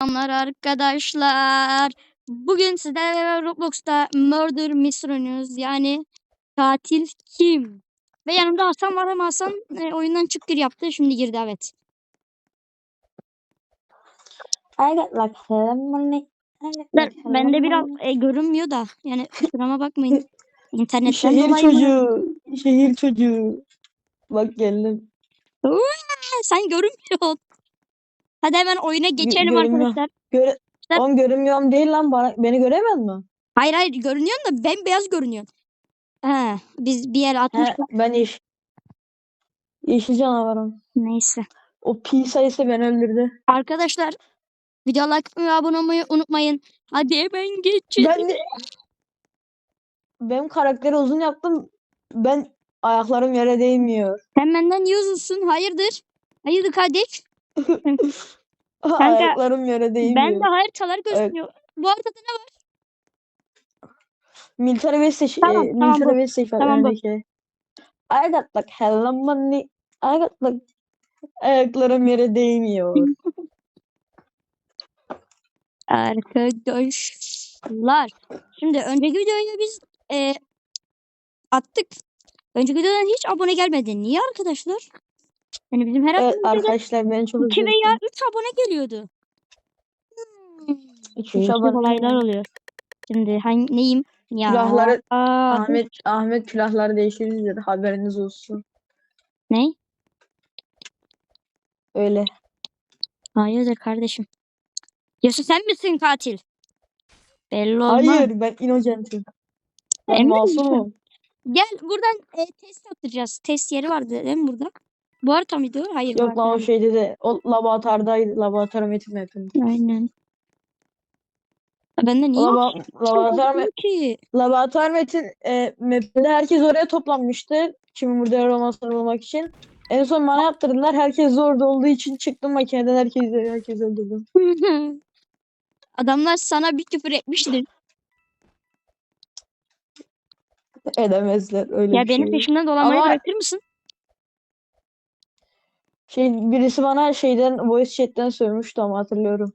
Selamlar arkadaşlar. Bugün sizlerle Roblox'ta Murder Mystery oynuyoruz. Yani katil kim? Ve yanımda Hasan var ama Hasan e, oyundan çık gir yaptı. Şimdi girdi evet. Ben, like bende biraz e, görünmüyor da. Yani kusuruma bakmayın. İnternetten Şehir dolayı çocuğu. Şehir çocuğu. Bak geldim. Sen görünmüyorsun. Hadi hemen oyuna geçelim görünmüyor. arkadaşlar. Göre Sen- Oğlum görünmüyorum değil lan. Bana, beni göremez mi? Hayır hayır görünüyorsun da bembeyaz görünüyorsun. He, biz bir yer He, atmıştık. ben yeş yeşil canavarım. Neyse. O pi sayısı beni öldürdü. Arkadaşlar video like ve abone olmayı unutmayın. Hadi hemen geçin. Ben de... Benim karakteri uzun yaptım. Ben ayaklarım yere değmiyor. Sen benden niye uzunsun? Hayırdır? Hayırdır kardeş? ayaklarım yere değmiyor. Ben de haritalar gözüküyor. Bu haritada ne var? Military Vestige, Tamam, e, tamam Military bu. Vestige var Tamam bu. öndeki. I got like hella money. I got like ayaklarım yere değmiyor. Arkadaşlar. Şimdi önceki videoyu biz e, attık. Önceki videodan hiç abone gelmedi. Niye arkadaşlar? Yani bizim her Evet hafta arkadaşlar ben çok 2 üzüldüm. veya 3 abone geliyordu. Üç Değişik abone. olaylar oluyor. Şimdi hangi neyim? Ya. Külahları- aa, Ahmet Ahmet külahlar değişir dedi haberiniz olsun. Ne? Öyle. Hayırdır kardeşim? Yoksa sen misin katil? Belli olmaz. Hayır ben inocentim. Ben Emin misin? masumum. Gel buradan e, test atacağız. Test yeri vardı değil mi burada? Bu harita mıydı o? Hayır. Yok lan o şeyde de o laboratuvardaydı. Laboratuvar metin yapıyordum. değil. Aynen. Ben de niye Laba, laboratuvar, me- ki? laboratuvar metin e, mapinde herkes oraya toplanmıştı. Kimin burada olmasını bulmak için. En son bana yaptırdılar. Herkes de orada olduğu için çıktım makineden herkes herkes öldürdüm. Adamlar sana bir küfür etmiştir. Edemezler öyle Ya bir benim şey. peşimden dolanmayı Ama- bırakır mısın? Şey birisi bana şeyden voice chat'ten sövmüştü ama hatırlıyorum.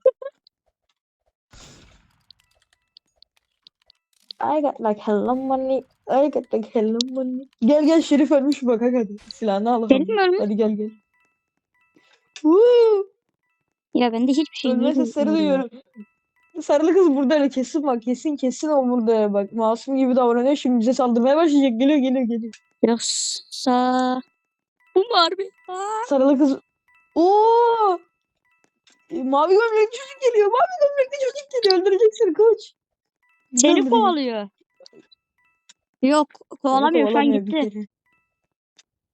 I got like hello money. I got like hello money. Gel gel Şerif ölmüş bak hadi. Silahını al. Hadi. mi ölmüş? Hadi gel gel. Woo! Ya bende hiçbir şey Ölme sesleri duyuyorum. Sarılı kız burada öyle kesin bak kesin kesin o burada bak. Masum gibi davranıyor şimdi bize saldırmaya başlayacak. Geliyor geliyor geliyor. Yoksa... Bu mu harbi? Aa, Sarılı kız. Oo! E, Mavi gömlekli çocuk geliyor. Mavi gömlekli çocuk geliyor. Öldürecek seni koç. Seni öldürecek. kovalıyor. Yok Beni kovalamıyor şu an kovalamıyor bir gitti. kere.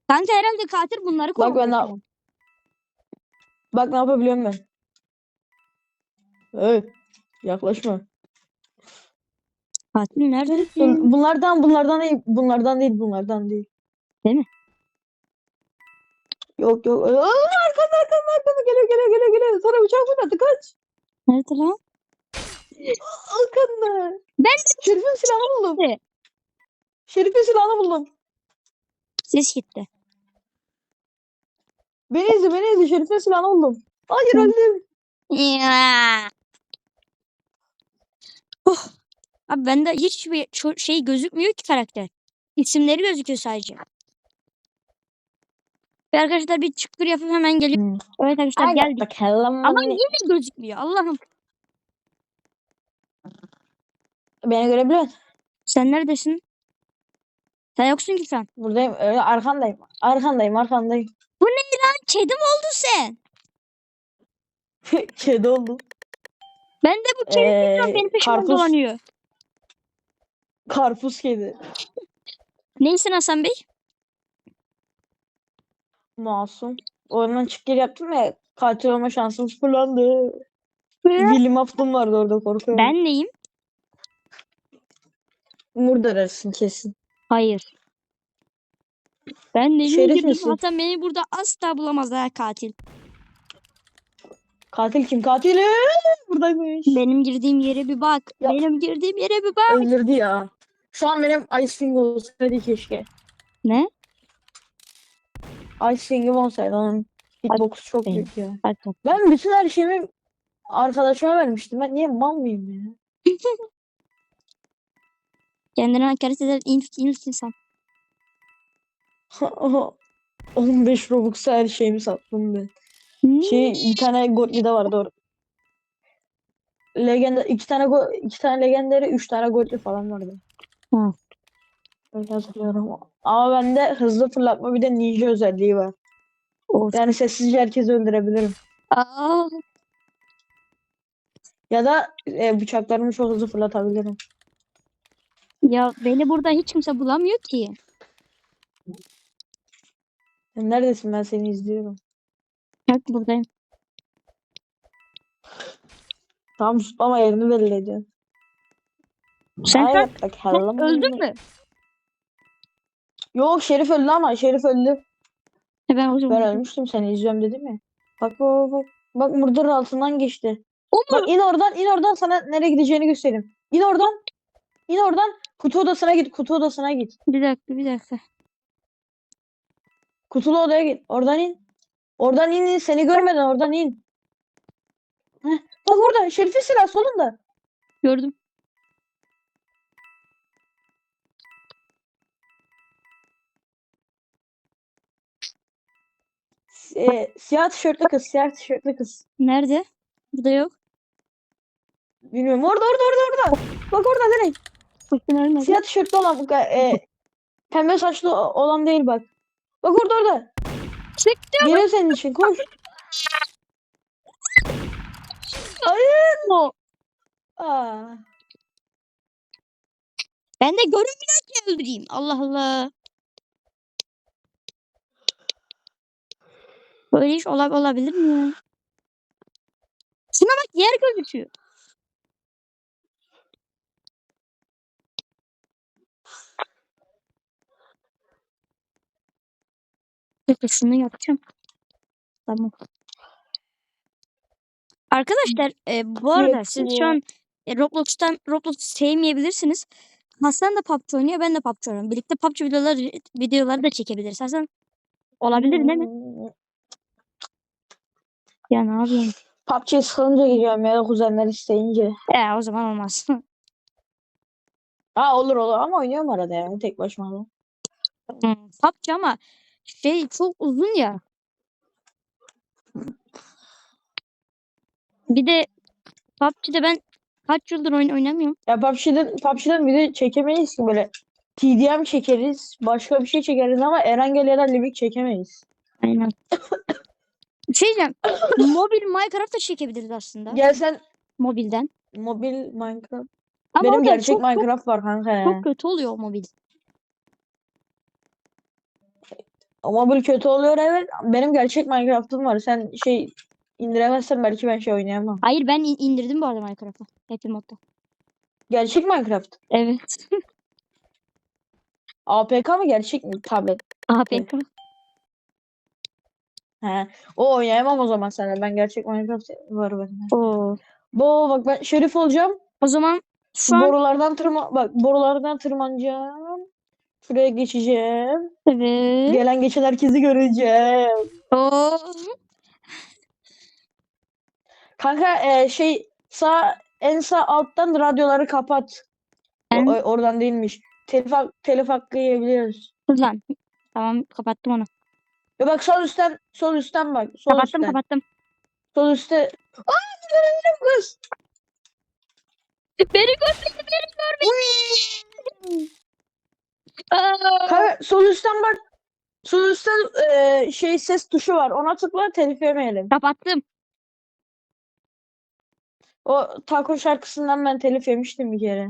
Kanka herhalde katil bunları Bak kovalıyor. ben ne- Bak ne yapabiliyorum ben. Evet. Yaklaşma. Katil nerede? Bunlardan bunlardan değil. Bunlardan değil. Bunlardan değil. Değil mi? Yok yok. Aa, arkanda arkanda arkanda geliyor geliyor geliyor geliyor. Sana bıçak fırlattı kaç. Nerede lan? Arkanda. Ben Şerif'in silahını buldum. Şerif'in silahını buldum. ses gitti. Beni izle beni izle. Şerif'in silahını buldum. Hayır öldüm. Ya. Oh. Abi bende hiçbir şey gözükmüyor ki karakter. İsimleri gözüküyor sadece. Ve arkadaşlar bir çıkır yapıp hemen geliyor. Evet arkadaşlar geldik. Bak hello Ama yine gözükmüyor. Allah'ım. Beni görebiliyor musun? Sen neredesin? Sen yoksun ki an. Buradayım. Öyle arkandayım. Arkandayım arkandayım. Lan kedi mi oldun sen? Kedi oldu. Ben de bu kedi Ee, benim peşimden karpuz, dolanıyor. karpuz kedi. Neysin Hasan Bey? Masum. Oyundan çık geri yaptım ya katil olma şansım sıfırlandı. William Afton vardı orada korkuyorum. Ben neyim? Umur arasın kesin. Hayır. Ben neyim Şerif gibi. misin? Hasan beni burada asla bulamaz ha katil. Katil kim? Katil buradaymış. Benim girdiğim yere bir bak. Ya- Benim girdiğim yere bir bak. Öldürdü ya. Şu an benim Ice King olsaydı keşke. Ne? Ice King'im olsaydı onun hitbox çok büyük ya. Bak. Ben bütün her şeyimi arkadaşıma vermiştim. Ben niye mal mıyım ya? Kendine hakaret eden ilk, ilk insan. 15 Robux'a her şeyimi sattım ben. Hmm. Şey bir tane Godly'de vardı orada. Legenda iki tane go, iki tane legendary, üç tane Godly falan vardı. Hı. Öyle hatırlıyorum. Ama bende hızlı fırlatma bir de ninja özelliği var. Of. Yani sessizce herkesi öldürebilirim. Aa, Ya da e, bıçaklarımı çok hızlı fırlatabilirim. ya beni burada hiç kimse bulamıyor ki. Sen neredesin? Ben seni izliyorum. Bak buradayım. Tam ama yerini belli ediyorsun. Sen Ay, sen, bak, sen öldün mü? Yok Şerif öldü ama Şerif öldü. E Ben zaman. Ben ölmüştüm seni izliyorum dedim ya. Bak bak bak. Bak murdarın altından geçti. O mu? Bak in oradan in oradan sana nereye gideceğini göstereyim. İn oradan. İn oradan. Kutu odasına git. Kutu odasına git. Bir dakika bir dakika. Kutulu odaya git. Oradan in. Oradan in in. Seni görmeden oradan in. Heh. Bak orada. Şerif'in silahı solunda. Gördüm. Ee, siyah tişörtlü kız. Siyah tişörtlü kız. Nerede? Burada yok. Bilmiyorum. Orada orada orada orada. Bak orada direkt. Bakın ölmedi. Siyah tişörtlü olan. E, pembe saçlı olan değil bak. Bak orada orada. Çıktı. Geliyor senin için. Koş. O. Aa. Ben de ki öldüreyim. Allah Allah. Böyle iş olab olabilir mi ya? Şuna bak yer gözüküyor. Peki şunu yapacağım. Tamam. Arkadaşlar e, bu arada siz şu an e, Roblox'tan Roblox sevmeyebilirsiniz. Hasan da PUBG oynuyor, ben de PUBG oynuyorum. Birlikte PUBG videoları videoları da çekebiliriz. Hasan olabilir değil mi? Ya ne yapıyorsun? PUBG'ye sıkılınca gidiyorum ya da kuzenler isteyince. Ya o zaman olmaz. Ha olur olur ama oynuyorum arada yani tek başıma da. Hmm, PUBG ama şey çok uzun ya. Bir de PUBG'de ben kaç yıldır oyun oynamıyorum. Ya PUBG'den, PUBG'den video çekemeyiz ki böyle. TDM çekeriz, başka bir şey çekeriz ama Erangel da Livik çekemeyiz. Aynen. Bir şey diyeceğim. Mobil Minecraft da çekebiliriz aslında. Gel sen Mobilden. mobil Minecraft. Ama Benim o da gerçek çok, Minecraft var kanka ya. çok kötü oluyor o mobil. O mobil kötü oluyor evet. Benim gerçek Minecraft'ım var. Sen şey indiremezsen belki ben şey oynayamam. Hayır ben in- indirdim bu arada Minecraft'ı. Happy Mod'da. Gerçek Minecraft. Evet. APK mı gerçek mi? Tablet. APK. He. O oynayamam o zaman sana. Ben gerçek Minecraft var bende. Oo. Bu bak ben şerif olacağım. O zaman şu an Borulardan tırma bak borulardan tırmanacağım. Şuraya geçeceğim. evet. Gelen geçen herkesi göreceğim. Oo. Kanka e, şey sağ en sağ alttan radyoları kapat. Ben- o- oradan değilmiş. Telif, telif hakkı yiyebiliyoruz. Lan. Tamam kapattım onu. Ya bak sol üstten sol üstten bak. Sol Kapattım üstten. kapattım. Sol üstte. Aa görebilirim kız. Beni görmedi beni görmedi. Kanka sol üstten bak. Sol üstten e, şey ses tuşu var. Ona tıkla telif yemeyelim. Kapattım. O taco şarkısından ben telif yemiştim bir kere.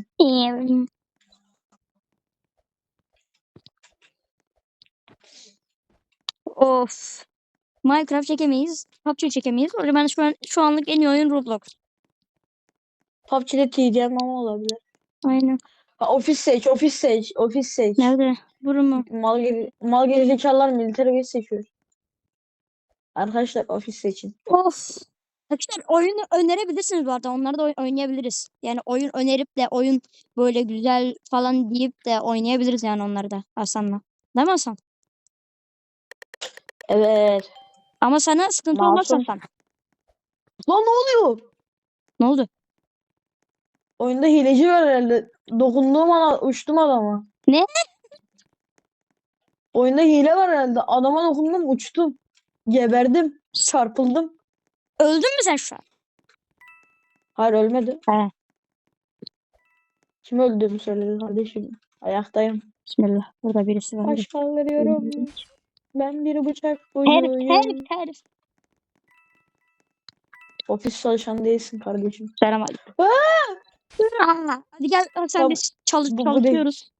Of. Minecraft çekemeyiz. PUBG çekemeyiz. O zaman şu an şu anlık en iyi oyun Roblox. PUBG'de TDM ama olabilir. Aynen. Ha, ofis seç, ofis seç, ofis seç. Nerede? Burun mu? Mal geri, mal gerizekalılar militer base seçiyor. Arkadaşlar ofis seçin. Of. Arkadaşlar oyunu önerebilirsiniz bu arada. Onları da oy- oynayabiliriz. Yani oyun önerip de oyun böyle güzel falan deyip de oynayabiliriz yani onları da Hasan'la. Değil mi Hasan? Evet. Ama sana sıkıntı Masum. Hasan. Lan ne oluyor? Ne oldu? Oyunda hileci var herhalde. Dokunduğum an uçtum adama. Ne? Oyunda hile var herhalde. Adama dokundum uçtum. Geberdim. Çarpıldım. Öldün mü sen şu an? Hayır ölmedi. He. Kim öldüğümü söyledi kardeşim. Ayaktayım. Bismillah. Burada birisi var. Baş kaldırıyorum. Ben bir bıçak Herif, buyum. herif, herif. Ofis çalışanı değilsin kardeşim. Selam aleyküm. Allah. Hadi gel sen Tamam. biz çalış Bu- bu çalışıyoruz.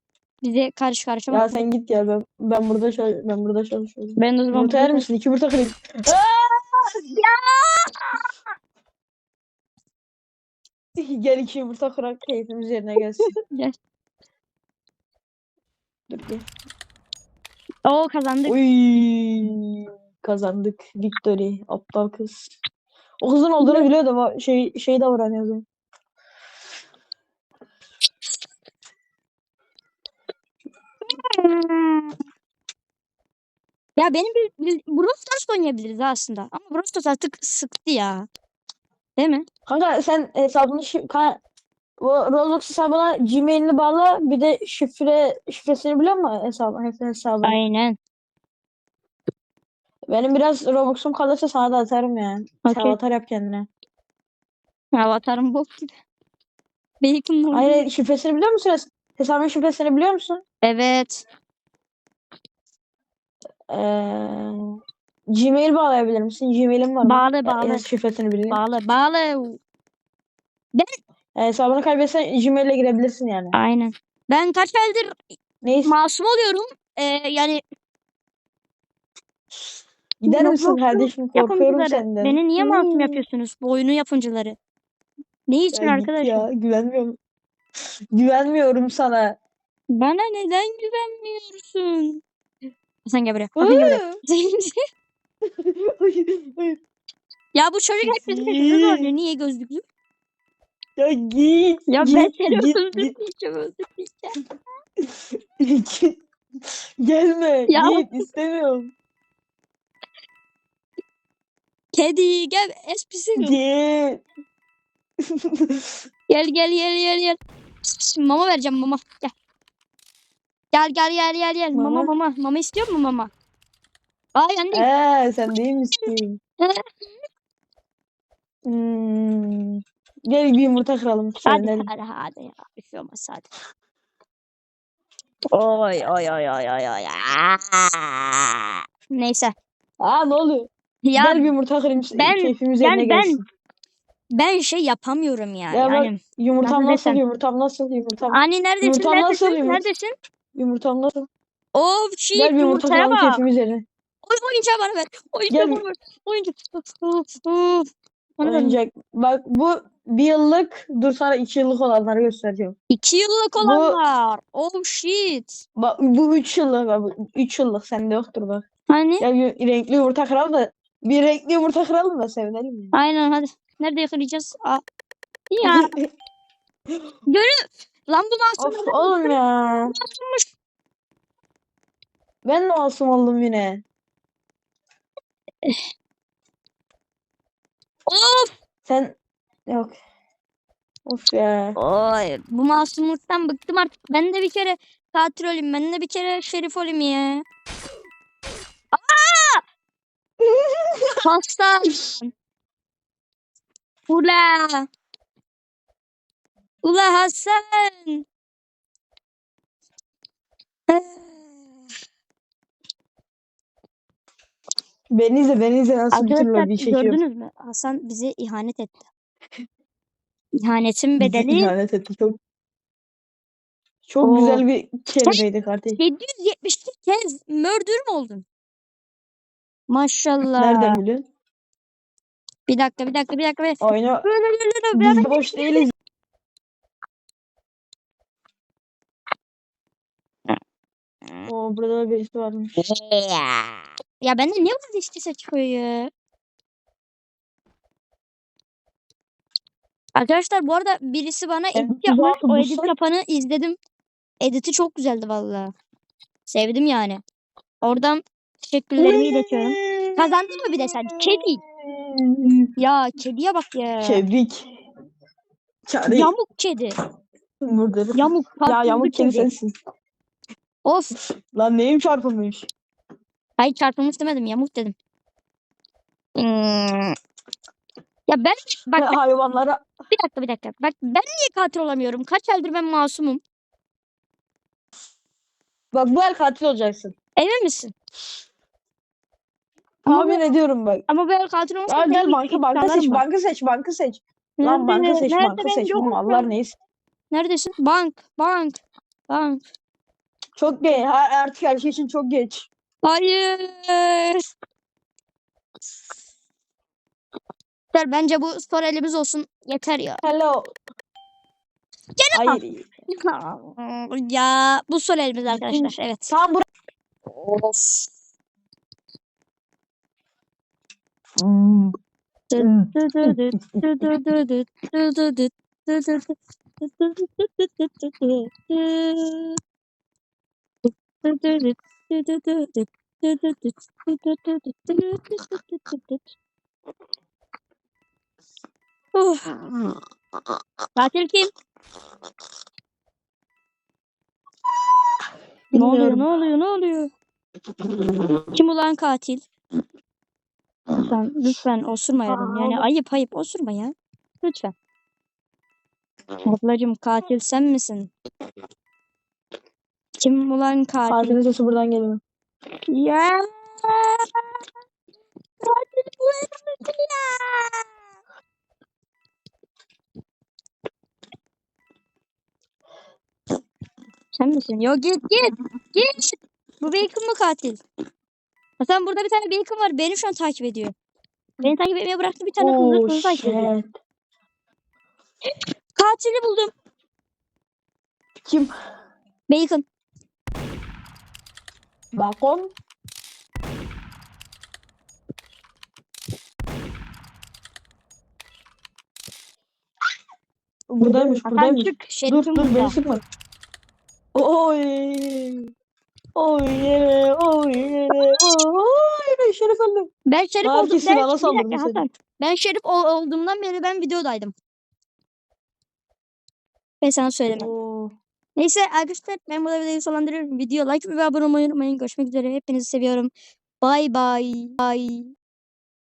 Bize karış karışa Ya sen git ya ben ben burada çalış ben burada çalışıyorum. Ben de zaman Yumurta misin? İki yumurta kırayım. Gel iki yumurta kırak keyfimiz yerine gelsin. Gel. Dur bir. Oo kazandık. Uy, kazandık. Victory. Aptal kız. O kızın olduğunu biliyordum. O şey şey davranıyordu. Ya benim bir, bir Brawl Stars oynayabiliriz aslında. Ama Brawl Stars artık sıktı ya. Değil mi? Kanka sen hesabını şi- bu Roblox hesabına Gmail'ini bağla. Bir de şifre şifresini biliyor musun hesabı? hesabı. Aynen. Benim biraz Robux'um kalırsa sana da atarım yani. Sen Okey. avatar yap kendine. Avatarım. Bacon var. Hayır, şifresini biliyor musun? Hes- Hesabın şifresini biliyor musun? Evet. Ee, Gmail bağlayabilir misin? Gmail'im var. Bağlı Ya- bağlı. ya şifresini bileyim. Bağlı bağlı. Yani hesabını kaybetsen Gmail'e girebilirsin yani. Aynen. Ben kaç aydır Neyse. masum oluyorum. Ee, yani Gider misin Roblox'un kardeşim? Korkuyorum yapımcıları senden. beni niye masum Hmm. yapıyorsunuz? Bu oyunun yapımcıları. Ne için Ya git arkadaşlar? ya, güvenmiyorum. Güvenmiyorum sana. Bana neden güvenmiyorsun? Sen gel buraya. Sen gel buraya. Hayır, hayır. ya bu çocuk hep bizim peşimizde oynuyor. Niye gözlüklü? Ya git. Ya git, ben seni git, öldürmeyeceğim öldürmeyeceğim. git. Gelme. Ya. Git istemiyorum. Kedi gel espisi. Git. Gel gel gel gel gel. Pis, pis, Mama vereceğim mama. Gel. Gel gel gel gel gel. Mama Mama. mama. Mama istiyor mu mama? Ay anne. Ee, sen değil misin? Hmm. Gel bir yumurta kıralım. Hadi Senelim. hadi hadi ya. Bir şey olmaz hadi. Oy oy oy oy oy oy. Aa! Neyse. Aa ne oluyor? Ya Gel bir yumurta kırayım. ben- Keyfimiz ben- yerine ben- gelsin. ben şey yapamıyorum ya. Ya bak, yani. Yumurtam Nasıl nasıl? desem? Yumurtam nasıl? Yumurtam. Anne neredesin? Yumurtam neredesin? nasıl yumurta? Neredesin? Yumurtam nasıl? Of shit Gel bir yumurta yumurtaya kıralım bak. keyfimiz yerine. Oy, oyuncağı bana ver. Oyuncağı Gel. bana ver. Oyuncak. Of, of, of. Bana ver. Oyuncak. Bak bu bir yıllık. Dur sana iki yıllık olanları göstereceğim. İki yıllık olanlar. Oh shit. Bak bu üç yıllık. Bu üç yıllık sende yoktur bak. Hani? Ya bir renkli yumurta kıralım da. Bir renkli yumurta kıralım da sevinelim ya. Aynen hadi. Nerede yakalayacağız? Aa. Ya lan bu masum of oğlum ya. masummuş. Ben de masum oldum yine. Of. Sen yok. Of ya. Oy bu masumluktan bıktım artık. Ben de bir kere katil olayım. Ben de bir kere şerif olayım ya. Aa! Hasta. Ula. Ula Hasan. Beni izle beni izle nasıl bir türlü Arkadaşlar bir çekiyorum. gördünüz mü? Hasan bize ihanet etti. İhanetin Bizi bedeli ihanet etti çok. Çok Oo. güzel bir kelimeydi kardeşim. 772 kez murder mü oldun? Maşallah. Nereden biliyorsun? Bir dakika bir dakika bir dakika. Bir... Oyna. Böyle, böyle, böyle, Biz böyle. boş değiliz. Oo burada da birisi varmış. Ya bende niye bu listesi çıkıyor ya? Arkadaşlar bu arada birisi bana Ben edit yapmış. tuzağa O edit yapanı izledim. Editi çok güzeldi vallahi. Sevdim yani. Oradan teşekkürlerimi iletiyorum. Kazandın mı bir de sen? Kedi. Ya kediye bak ya. Kebrik. Çare Yamuk kedi. burada. Yamuk. Ya yamuk kedi kedi. sensin. Of. Lan neyim çarpılmış? Hayır çarpılmış demedim. Yamuk dedim. Hmm. Ya ben bak ben- Hayvanlara bir dakika bir dakika. Bak ben niye katil olamıyorum? Kaç eldir ben masumum. bak bu el katil olacaksın. Emin misin? Ama, Tahmin ediyorum bak. ama böyle katil olmasa Gel banka banka iddialarım seç banka seç banka seç. Lan banka seç banka seç. Bu mallar neyse. Neredesin? Bank, bank, bank. Çok geç. Ha, artık her şey için çok geç. Hayır. Yeter, Bence bu spor elimiz olsun. Yeter ya. Hello. Gene Hayır. ya bu son elimiz arkadaşlar. Evet. Tamam bırak. Of. Hmm. Uf. Katil kim? Ne oluyor? Ne oluyor? Ne oluyor? Kim ulan katil? Lütfen, lütfen osurmayalım. Yani ayıp ayıp osurma ya. Lütfen. Ablacım katil sen misin? Kim ulan katil? Katilin sesi buradan geliyor. Ya. Katil bu herif ya. Sen misin? Yo git git. Git. Bu Bacon mu katil? Hasan burada bir tane Bacon var. Beni şu an takip ediyor. Beni takip etmeye bıraktı bir tane Oh kızı, kızı takip ediyor. shit. Katili buldum. Kim? Bacon. Balkon. Buradaymış, Hasan buradaymış. çık. Dur, dur beni sıkma. Oy. Oy yere, oy yere, oy. Şerif öldüm. Ben Şerif Belki oldum. Ben, silahla bir dakika seni. Hasan. Ben Şerif ol- olduğumdan beri ben videodaydım. Ben sana söylemem. Oo. Neyse arkadaşlar ben burada videoyu sonlandırıyorum. Video like ve abone olmayı unutmayın. Görüşmek üzere. Hepinizi seviyorum. Bye bye. Bye.